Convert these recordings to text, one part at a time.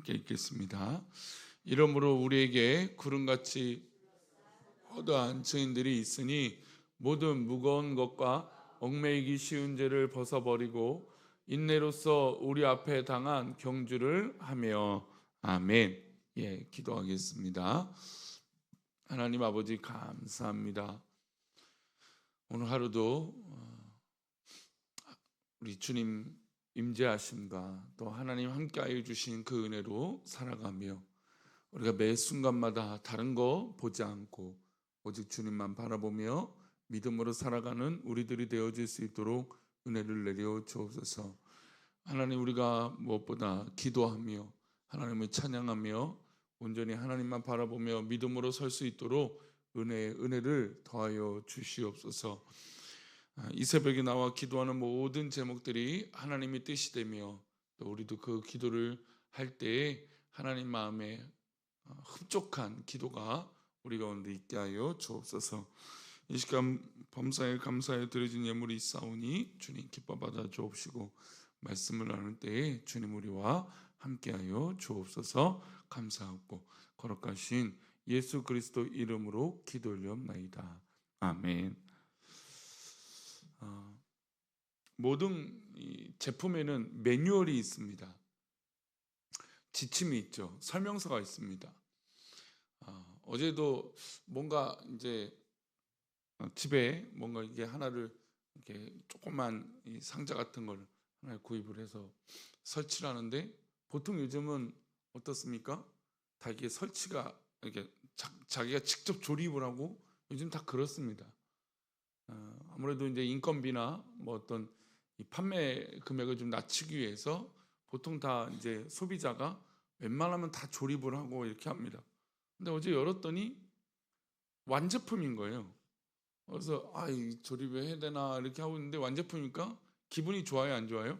함께 읽겠습니다. 이러므로 우리에게 구름같이 허다한 증인들이 있으니 모든 무거운 것과 얽매이기 쉬운 죄를 벗어버리고 인내로서 우리 앞에 당한 경주를 하며 아멘. 예, 기도하겠습니다. 하나님 아버지 감사합니다. 오늘 하루도 어, 우리 주님 임재하심과 또 하나님 함께하여 주신 그 은혜로 살아가며 우리가 매 순간마다 다른 거 보지 않고 오직 주님만 바라보며 믿음으로 살아가는 우리들이 되어질 수 있도록 은혜를 내려 주옵소서. 하나님 우리가 무엇보다 기도하며 하나님을 찬양하며 온전히 하나님만 바라보며 믿음으로 설 수 있도록 은혜 은혜를 더하여 주시옵소서. 아, 이 새벽에 나와 기도하는 모든 제목들이 하나님의 뜻이 되며 또 우리도 그 기도를 할 때에 하나님 마음에 어, 흡족한 기도가 우리 가운데 있게 하여 주옵소서. 이 시간 범사에 감사에 드려진 예물이 있사오니 주님 기뻐 받아 주옵시고 말씀을 나눌 때에 주님 우리와 함께하여 주옵소서 감사하고 거룩하신 예수 그리스도 이름으로 기도 올려옵나이다. 아멘. 어, 모든 이 제품에는 매뉴얼이 있습니다. 지침이 있죠. 설명서가 있습니다. 어, 어제도 뭔가 이제 어, 집에 뭔가 이게 하나를 이렇게 조그만 이 상자 같은 걸 하나 구입을 해서 설치를 하는데 보통 요즘은 어떻습니까? 다 이게 설치가 이렇게 자, 기가 직접 조립을 하고 요즘 다 그렇습니다. 어, 아무래도 이제 인건비나 뭐 어떤 이 판매 금액을 좀 낮추기 위해서 보통 다 이제 소비자가 웬만하면 다 조립을 하고 이렇게 합니다. 근데 어제 열었더니 완제품인 거예요. 그래서 아, 이 조립을 해야 되나 이렇게 하고 있는데 완제품이니까 기분이 좋아요, 안 좋아요?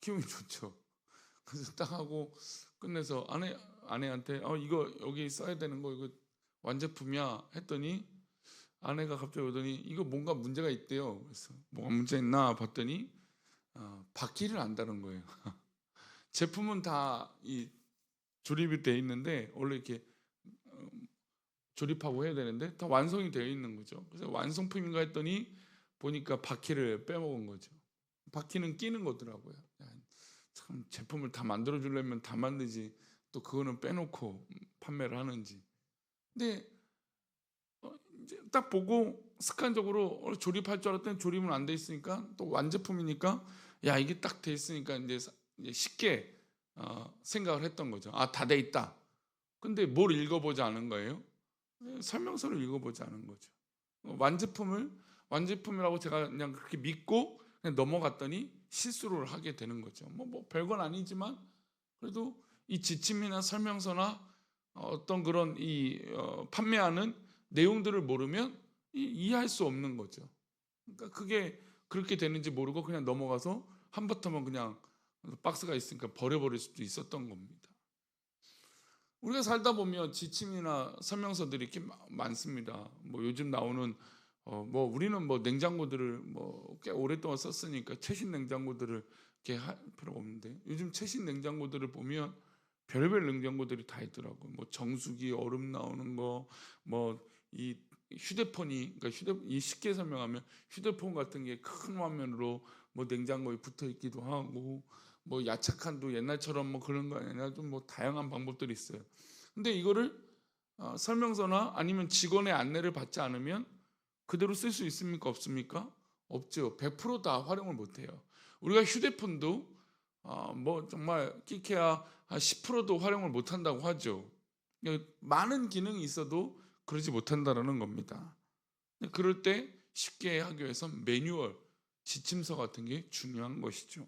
기분이 좋죠. 그래서 딱 하고 끝내서 아내 아내한테 어 이거 여기 써야 되는 거 이거 완제품이야 했더니 아내가 갑자기 오더니 이거 뭔가 문제가 있대요. 그래서 뭐가 문제 있나 봤더니 어, 바퀴를 안다는 거예요. 제품은 다 이 조립이 돼 있는데 원래 이렇게 어, 조립하고 해야 되는데 다 완성이 되어 있는 거죠. 그래서 완성품인가 했더니 보니까 바퀴를 빼먹은 거죠. 바퀴는 끼는 거더라고요. 참 제품을 다 만들어 주려면 다 만들지 또 그거는 빼놓고 판매를 하는지. 근데 딱 보고 습관적으로 어, 조립할 줄 알았더니 조립은 안 돼 있으니까 또 완제품이니까 야 이게 딱 돼 있으니까 이제, 쉽게 어, 생각을 했던 거죠. 아 다 돼 있다. 근데 뭘 읽어보지 않은 거예요? 예, 설명서를 읽어보지 않은 거죠. 어, 완제품을 완제품이라고 제가 그냥 그렇게 믿고 그냥 넘어갔더니 실수를 하게 되는 거죠. 뭐, 뭐 별건 아니지만 그래도 이 지침이나 설명서나 어떤 그런 이 어, 판매하는 내용들을 모르면 이, 이해할 수 없는 거죠. 그러니까 그게 그렇게 되는지 모르고 그냥 넘어가서 한바탕만 그냥 박스가 있으니까 버려버릴 수도 있었던 겁니다. 우리가 살다 보면 지침이나 설명서들이 이렇게 많습니다. 뭐 요즘 나오는 어 뭐 우리는 뭐 냉장고들을 뭐 꽤 오랫동안 썼으니까 최신 냉장고들을 이렇게 할 필요가 없는데 요즘 최신 냉장고들을 보면 별별 냉장고들이 다 있더라고요. 뭐 정수기 얼음 나오는 거, 뭐 이 휴대폰이 그러니까 휴대 이 쉽게 설명하면 휴대폰 같은 게 큰 화면으로 뭐 냉장고에 붙어 있기도 하고 뭐 야채칸도 옛날처럼 뭐 그런 거 아니라 좀 뭐 다양한 방법들이 있어요. 근데 이거를 어, 설명서나 아니면 직원의 안내를 받지 않으면 그대로 쓸 수 있습니까? 없습니까? 없죠. 100%다 활용을 못 해요. 우리가 휴대폰도 어, 뭐 정말 끼케야 한 10%도 활용을 못 한다고 하죠. 그러니까 많은 기능이 있어도 그러지 못한다라는 겁니다. 그럴 때 쉽게 하기 위해서 매뉴얼, 지침서 같은 게 중요한 것이죠.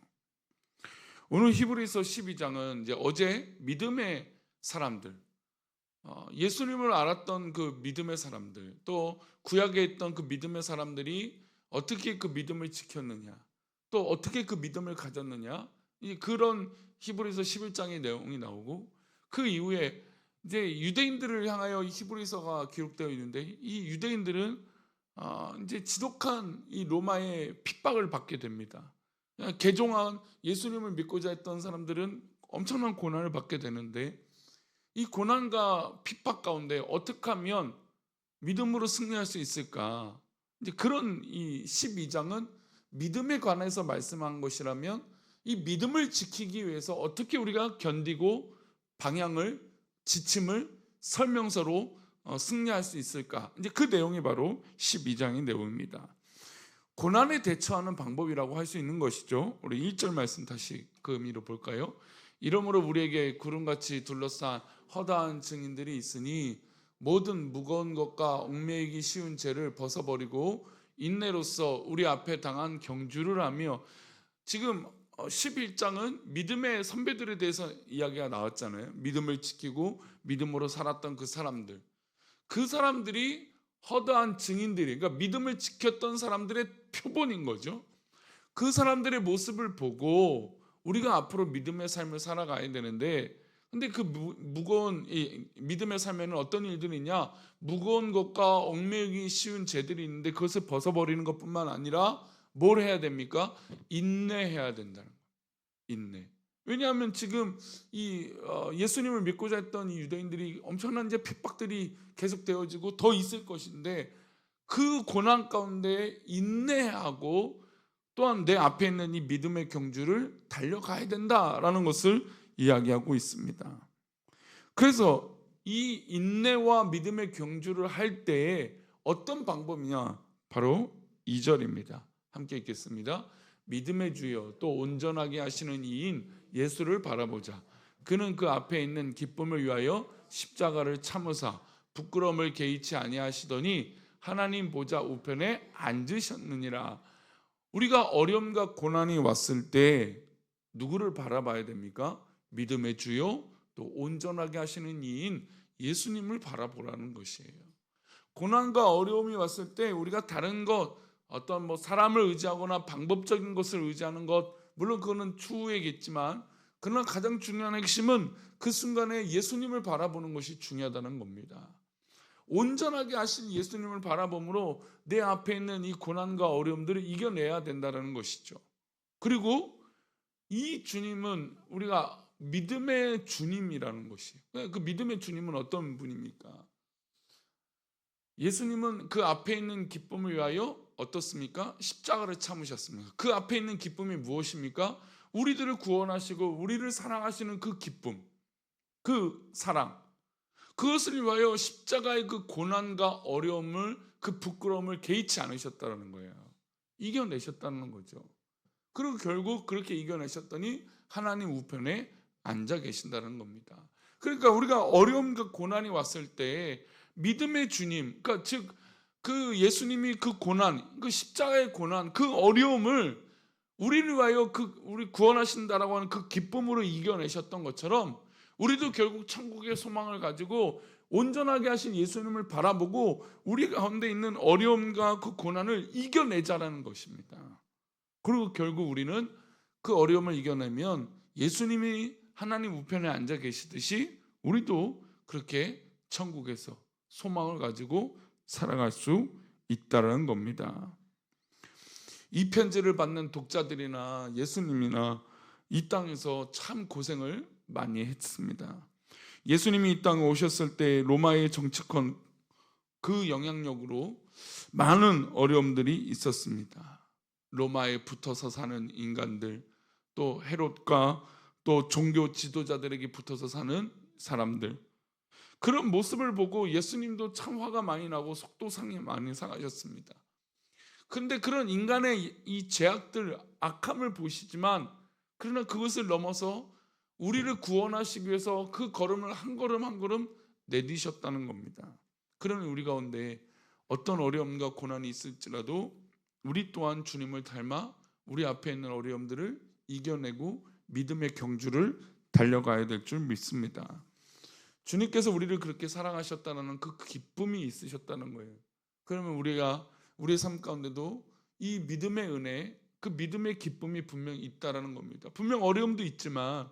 오늘 히브리서 12장은 이제 어제 믿음의 사람들, 어, 예수님을 알았던 그 믿음의 사람들, 또 구약에 있던 그 믿음의 사람들이 어떻게 그 믿음을 지켰느냐, 또 어떻게 그 믿음을 가졌느냐, 그런 히브리서 11장의 내용이 나오고 그 이후에 이제 유대인들을 향하여 히브리서가 기록되어 있는데 이 유대인들은 어, 이제 지독한 이 로마의 핍박을 받게 됩니다. 개종한 예수님을 믿고자 했던 사람들은 엄청난 고난을 받게 되는데 이 고난과 핍박 가운데 어떻게 하면 믿음으로 승리할 수 있을까? 이제 그런 이 12장은 믿음에 관해서 말씀한 것이라면 이 믿음을 지키기 위해서 어떻게 우리가 견디고 방향을 지침을 설명서로 어, 승리할 수 있을까? 이제 그 내용이 바로 12장의 내용입니다. 고난에 대처하는 방법이라고 할 수 있는 것이죠. 우리 1절 말씀 다시 그 의미로 볼까요? 이러므로 우리에게 구름같이 둘러싼 허다한 증인들이 있으니 모든 무거운 것과 얽매이기 쉬운 죄를 벗어버리고 인내로서 우리 앞에 당한 경주를 하며 지금 11장은 믿음의 선배들에 대해서 이야기가 나왔잖아요. 믿음을 지키고 믿음으로 살았던 그 사람들. 그 사람들이 허다한 증인들이 그러니까 믿음을 지켰던 사람들의 표본인 거죠. 그 사람들의 모습을 보고 우리가 앞으로 믿음의 삶을 살아가야 되는데 근데 그 무, 무거운 이 믿음의 삶에는 어떤 일들이 있냐? 무거운 것과 얽매이기 쉬운 죄들이 있는데 그것을 벗어버리는 것뿐만 아니라 뭘 해야 됩니까? 인내해야 된다는 거예요. 인내. 왜냐하면 지금 이 어, 예수님을 믿고자 했던 이 유대인들이 엄청난 이제 핍박들이 계속되어지고 더 있을 것인데 그 고난 가운데 인내하고 또한 내 앞에 있는 이 믿음의 경주를 달려가야 된다라는 것을 이야기하고 있습니다. 그래서 이 인내와 믿음의 경주를 할 때에 어떤 방법이냐? 바로 2절입니다. 함께 읽겠습니다. 믿음의 주여 또 온전하게 하시는 이인 예수를 바라보자. 그는 그 앞에 있는 기쁨을 위하여 십자가를 참으사 부끄러움을 개의치 아니하시더니 하나님 보좌 우편에 앉으셨느니라. 우리가 어려움과 고난이 왔을 때 누구를 바라봐야 됩니까? 믿음의 주요 또 온전하게 하시는 이인 예수님을 바라보라는 것이에요. 고난과 어려움이 왔을 때 우리가 다른 것 어떤 뭐 사람을 의지하거나 방법적인 것을 의지하는 것 물론 그거는 추후이겠지만 그러나 가장 중요한 핵심은 그 순간에 예수님을 바라보는 것이 중요하다는 겁니다. 온전하게 하신 예수님을 바라봄으로 내 앞에 있는 이 고난과 어려움들을 이겨내야 된다는 것이죠. 그리고 이 주님은 우리가 믿음의 주님이라는 것이. 그 믿음의 주님은 어떤 분입니까? 예수님은 그 앞에 있는 기쁨을 위하여 어떻습니까? 십자가를 참으셨습니다. 그 앞에 있는 기쁨이 무엇입니까? 우리들을 구원하시고 우리를 사랑하시는 그 기쁨, 그 사랑. 그것을 위하여 십자가의 그 고난과 어려움을 그 부끄러움을 개의치 않으셨다는 거예요. 이겨내셨다는 거죠. 그리고 결국 그렇게 이겨내셨더니 하나님 우편에 앉아 계신다는 겁니다. 그러니까 우리가 어려움과 고난이 왔을 때 믿음의 주님, 그러니까 즉 그 예수님이 그 고난, 그 십자가의 고난, 그 어려움을 우리를 위하여 그 우리 구원하신다라고 하는 그 기쁨으로 이겨내셨던 것처럼 우리도 결국 천국의 소망을 가지고 온전하게 하신 예수님을 바라보고 우리 가운데 있는 어려움과 그 고난을 이겨내자라는 것입니다. 그리고 결국 우리는 그 어려움을 이겨내면 예수님이 하나님 우편에 앉아 계시듯이 우리도 그렇게 천국에서 소망을 가지고 살아갈 수 있다는 겁니다. 이 편지를 받는 독자들이나 예수님이나 이 땅에서 참 고생을 많이 했습니다. 예수님이 이 땅에 오셨을 때 로마의 정치권 그 영향력으로 많은 어려움들이 있었습니다. 로마에 붙어서 사는 인간들, 또 헤롯과 또 종교 지도자들에게 붙어서 사는 사람들, 그런 모습을 보고 예수님도 참 화가 많이 나고 속도 상이 많이 상하셨습니다. 근데 그런 인간의 이 죄악들, 악함을 보시지만 그러나 그것을 넘어서 우리를 구원하시기 위해서 그 걸음을 한 걸음 한 걸음 내디셨다는 겁니다. 그러면 우리 가운데 어떤 어려움과 고난이 있을지라도 우리 또한 주님을 닮아 우리 앞에 있는 어려움들을 이겨내고 믿음의 경주를 달려가야 될 줄 믿습니다. 주님께서 우리를 그렇게 사랑하셨다는 그 기쁨이 있으셨다는 거예요. 그러면 우리가 우리의 삶 가운데도 이 믿음의 은혜, 그 믿음의 기쁨이 분명 있다라는 겁니다. 분명 어려움도 있지만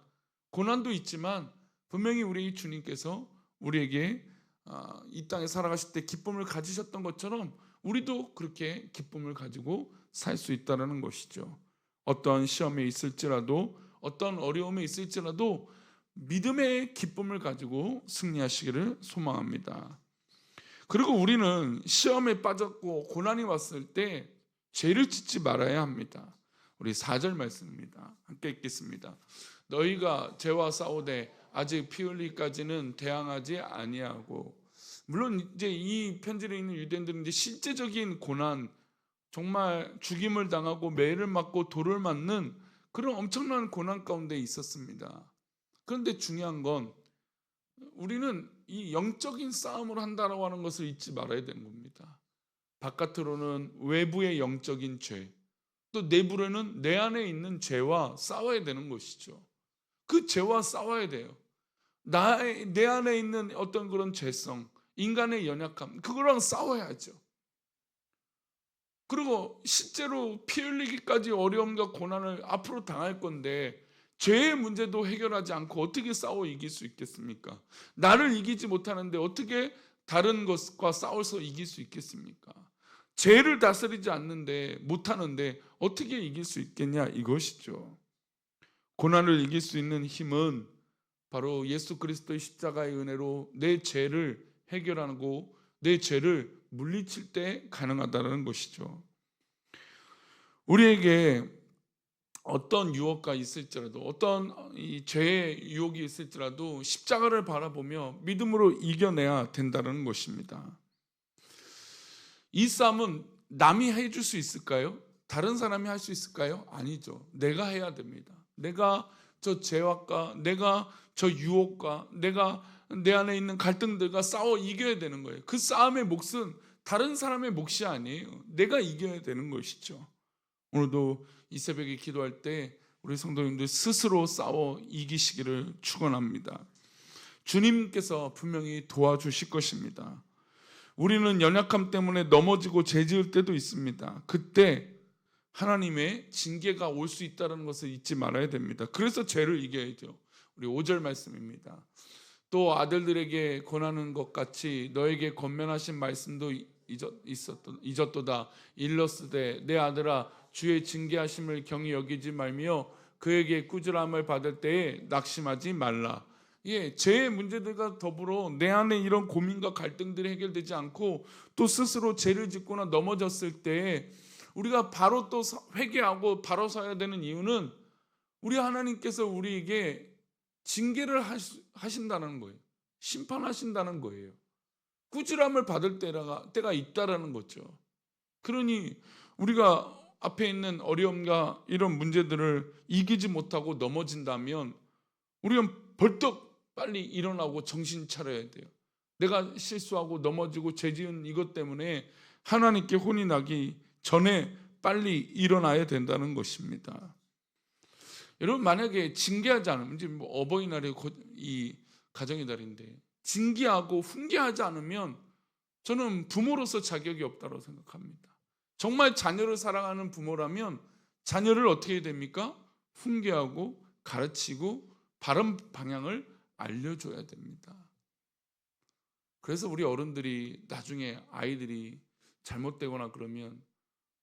고난도 있지만 분명히 우리 주님께서 우리에게 아, 이 땅에 살아가실 때 기쁨을 가지셨던 것처럼 우리도 그렇게 기쁨을 가지고 살 수 있다라는 것이죠. 어떤 시험에 있을지라도 어떤 어려움에 있을지라도 믿음의 기쁨을 가지고 승리하시기를 소망합니다. 그리고 우리는 시험에 빠졌고 고난이 왔을 때 죄를 짓지 말아야 합니다. 우리 4절 말씀입니다. 함께 읽겠습니다. 너희가 죄와 싸우되 아직 피 흘리기까지는 대항하지 아니하고 물론 이제 이 편지에 있는 유대인들은 이제 실제적인 고난 정말 죽임을 당하고 매를 맞고 돌을 맞는 그런 엄청난 고난 가운데 있었습니다. 그런데 중요한 건 우리는 이 영적인 싸움을 한다라고 하는 것을 잊지 말아야 되는 겁니다. 바깥으로는 외부의 영적인 죄, 또 내부로는 내 안에 있는 죄와 싸워야 되는 것이죠. 그 죄와 싸워야 돼요. 나의 내 안에 있는 어떤 그런 죄성, 인간의 연약함, 그거랑 싸워야죠. 그리고 실제로 피 흘리기까지 어려움과 고난을 앞으로 당할 건데 죄의 문제도 해결하지 않고 어떻게 싸워 이길 수 있겠습니까? 나를 이기지 못하는데 어떻게 다른 것과 싸워서 이길 수 있겠습니까? 죄를 다스리지 않는데 못하는데 어떻게 이길 수 있겠냐 이것이죠. 고난을 이길 수 있는 힘은 바로 예수 그리스도의 십자가의 은혜로 내 죄를 해결하고 내 죄를 물리칠 때 가능하다는 것이죠. 우리에게 어떤 유혹가 있을지라도 어떤 이 죄의 유혹이 있을지라도 십자가를 바라보며 믿음으로 이겨내야 된다는 것입니다. 이 싸움은 남이 해줄 수 있을까요? 다른 사람이 할 수 있을까요? 아니죠. 내가 해야 됩니다. 내가 저 죄악과 내가 저 유혹과 내가 내 안에 있는 갈등들과 싸워 이겨야 되는 거예요. 그 싸움의 몫은 다른 사람의 몫이 아니에요. 내가 이겨야 되는 것이죠. 오늘도 이 새벽에 기도할 때 우리 성도님들 스스로 싸워 이기시기를 축원합니다. 주님께서 분명히 도와주실 것입니다. 우리는 연약함 때문에 넘어지고 죄지을 때도 있습니다. 그때 하나님의 징계가 올 수 있다는 것을 잊지 말아야 됩니다. 그래서 죄를 이겨야죠. 우리 5절 말씀입니다. 또 아들들에게 권하는 것 같이 너에게 권면하신 말씀도 잊었도다. 일러스되 내 아들아 주의 징계하심을 경히 여기지 말며 그에게 꾸지람을 받을 때에 낙심하지 말라. 예, 죄의 문제들과 더불어 내 안에 이런 고민과 갈등들이 해결되지 않고 또 스스로 죄를 짓거나 넘어졌을 때 우리가 바로 또 회개하고 바로 서야 되는 이유는 우리 하나님께서 우리에게 징계를 하신다는 거예요. 심판하신다는 거예요. 꾸지람을 받을 때가, 때가 있다라는 거죠. 그러니 우리가 앞에 있는 어려움과 이런 문제들을 이기지 못하고 넘어진다면 우리는 벌떡 빨리 일어나고 정신 차려야 돼요. 내가 실수하고 넘어지고 죄지은 이것 때문에 하나님께 혼이 나기 전에 빨리 일어나야 된다는 것입니다. 여러분 만약에 징계하지 않으면 이제 뭐 어버이날이 이 가정의 달인데 징계하고 훈계하지 않으면 저는 부모로서 자격이 없다고 생각합니다. 정말 자녀를 사랑하는 부모라면 자녀를 어떻게 됩니까? 훈계하고 가르치고 바른 방향을 알려줘야 됩니다. 그래서 우리 어른들이 나중에 아이들이 잘못되거나 그러면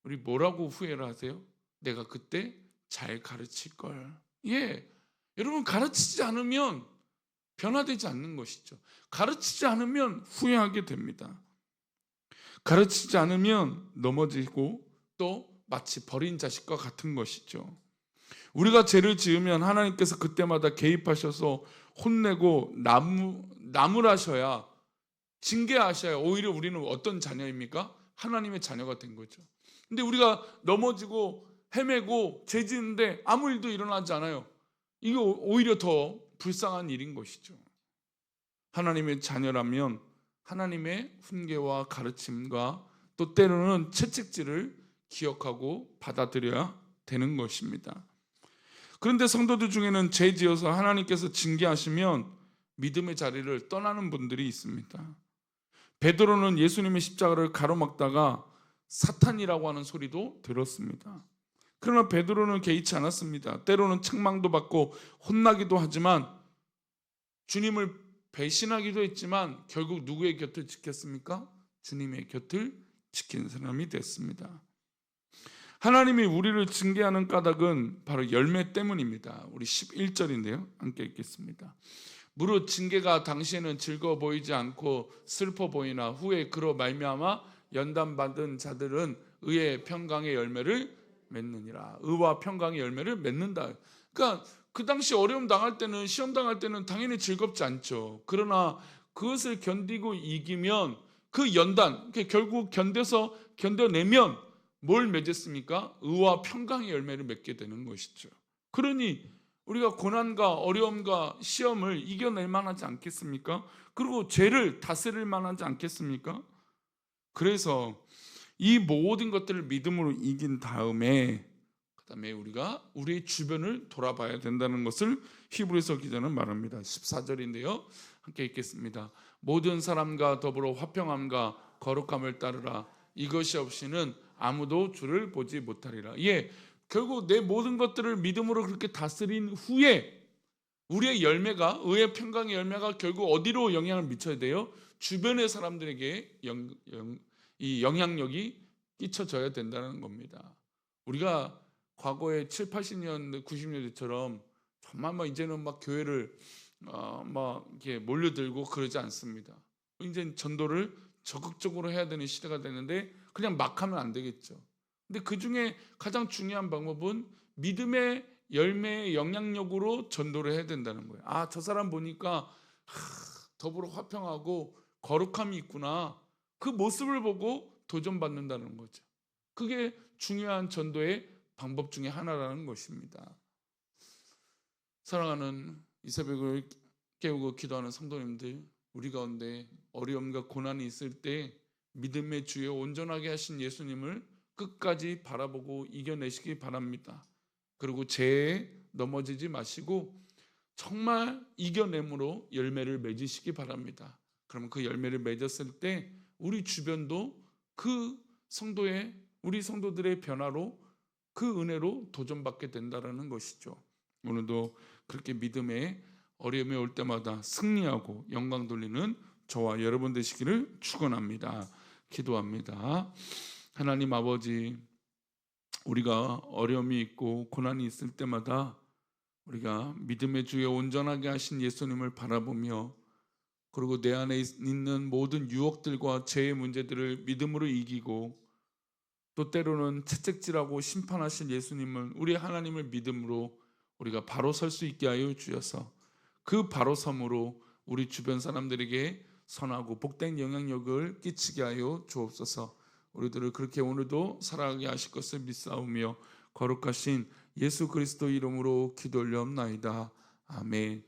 우리 뭐라고 후회를 하세요? 내가 그때 잘 가르칠 걸. 예. 여러분 가르치지 않으면 변화되지 않는 것이죠. 가르치지 않으면 후회하게 됩니다. 가르치지 않으면 넘어지고 또 마치 버린 자식과 같은 것이죠. 우리가 죄를 지으면 하나님께서 그때마다 개입하셔서 혼내고 나무, 나무라셔야 징계하셔야 오히려 우리는 어떤 자녀입니까? 하나님의 자녀가 된 거죠. 근데 우리가 넘어지고 헤매고 죄 지는데 아무 일도 일어나지 않아요. 이거 오히려 더 불쌍한 일인 것이죠. 하나님의 자녀라면 하나님의 훈계와 가르침과 또 때로는 채찍질을 기억하고 받아들여야 되는 것입니다. 그런데 성도들 중에는 죄 지어서 하나님께서 징계하시면 믿음의 자리를 떠나는 분들이 있습니다. 베드로는 예수님의 십자가를 가로막다가 사탄이라고 하는 소리도 들었습니다. 그러나 베드로는 개의치 않았습니다. 때로는 책망도 받고 혼나기도 하지만 주님을 배신하기도 했지만 결국 누구의 곁을 지켰습니까? 주님의 곁을 지킨 사람이 됐습니다. 하나님이 우리를 징계하는 까닭은 바로 열매 때문입니다. 우리 11절인데요. 함께 읽겠습니다. 무릇 징계가 당시에는 즐거워 보이지 않고 슬퍼 보이나 후에 그로 말미암아 연단 받은 자들은 의의 평강의 열매를 맺느니라. 의와 평강의 열매를 맺는다. 그러니까 그 당시 어려움 당할 때는 시험 당할 때는 당연히 즐겁지 않죠. 그러나 그것을 견디고 이기면 그 연단, 결국 견뎌서 견뎌내면 뭘 맺었습니까? 의와 평강의 열매를 맺게 되는 것이죠. 그러니 우리가 고난과 어려움과 시험을 이겨낼 만하지 않겠습니까? 그리고 죄를 다스릴 만하지 않겠습니까? 그래서 이 모든 것들을 믿음으로 이긴 다음에 그다음에 우리가 우리의 주변을 돌아봐야 된다는 것을 히브리서 기자는 말합니다. 14절인데요. 함께 읽겠습니다. 모든 사람과 더불어 화평함과 거룩함을 따르라. 이것이 없이는 아무도 주를 보지 못하리라. 예, 결국 내 모든 것들을 믿음으로 그렇게 다스린 후에 우리의 열매가 의의 평강의 열매가 결국 어디로 영향을 미쳐야 돼요? 주변의 사람들에게 영, 영, 이 영향력이 끼쳐져야 된다는 겁니다. 우리가 과거에 7, 80년, 90년대처럼 정말 막 이제는 막 교회를 어, 막 이렇게 몰려들고 그러지 않습니다. 이제 전도를 적극적으로 해야 되는 시대가 되는데 그냥 막 하면 안 되겠죠. 근데 그 중에 가장 중요한 방법은 믿음의 열매의 영향력으로 전도를 해야 된다는 거예요. 아, 저 사람 보니까 하, 더불어 화평하고 거룩함이 있구나. 그 모습을 보고 도전받는다는 거죠. 그게 중요한 전도의 방법 중에 하나라는 것입니다. 사랑하는 이 새벽을 깨우고 기도하는 성도님들, 우리 가운데 어려움과 고난이 있을 때 믿음의 주에 온전하게 하신 예수님을 끝까지 바라보고 이겨내시기 바랍니다. 그리고 죄에 넘어지지 마시고 정말 이겨냄으로 열매를 맺으시기 바랍니다. 그러면 그 열매를 맺었을 때 우리 주변도 그 성도의 우리 성도들의 변화로 그 은혜로 도전받게 된다라는 것이죠. 오늘도 그렇게 믿음의 어려움이 올 때마다 승리하고 영광 돌리는 저와 여러분 되시기를 축원합니다. 기도합니다. 하나님 아버지 우리가 어려움이 있고 고난이 있을 때마다 우리가 믿음의 주에 온전하게 하신 예수님을 바라보며 그리고 내 안에 있는 모든 유혹들과 죄의 문제들을 믿음으로 이기고 또 때로는 채찍질하고 심판하신 예수님을 우리 하나님을 믿음으로 우리가 바로 설 수 있게 하여 주셔서 그 바로 섬으로 우리 주변 사람들에게 선하고 복된 영향력을 끼치게 하여 주옵소서. 우리들을 그렇게 오늘도 살아가게 하실 것을 믿사오며 거룩하신 예수 그리스도 이름으로 기도 올려옵나이다. 아멘.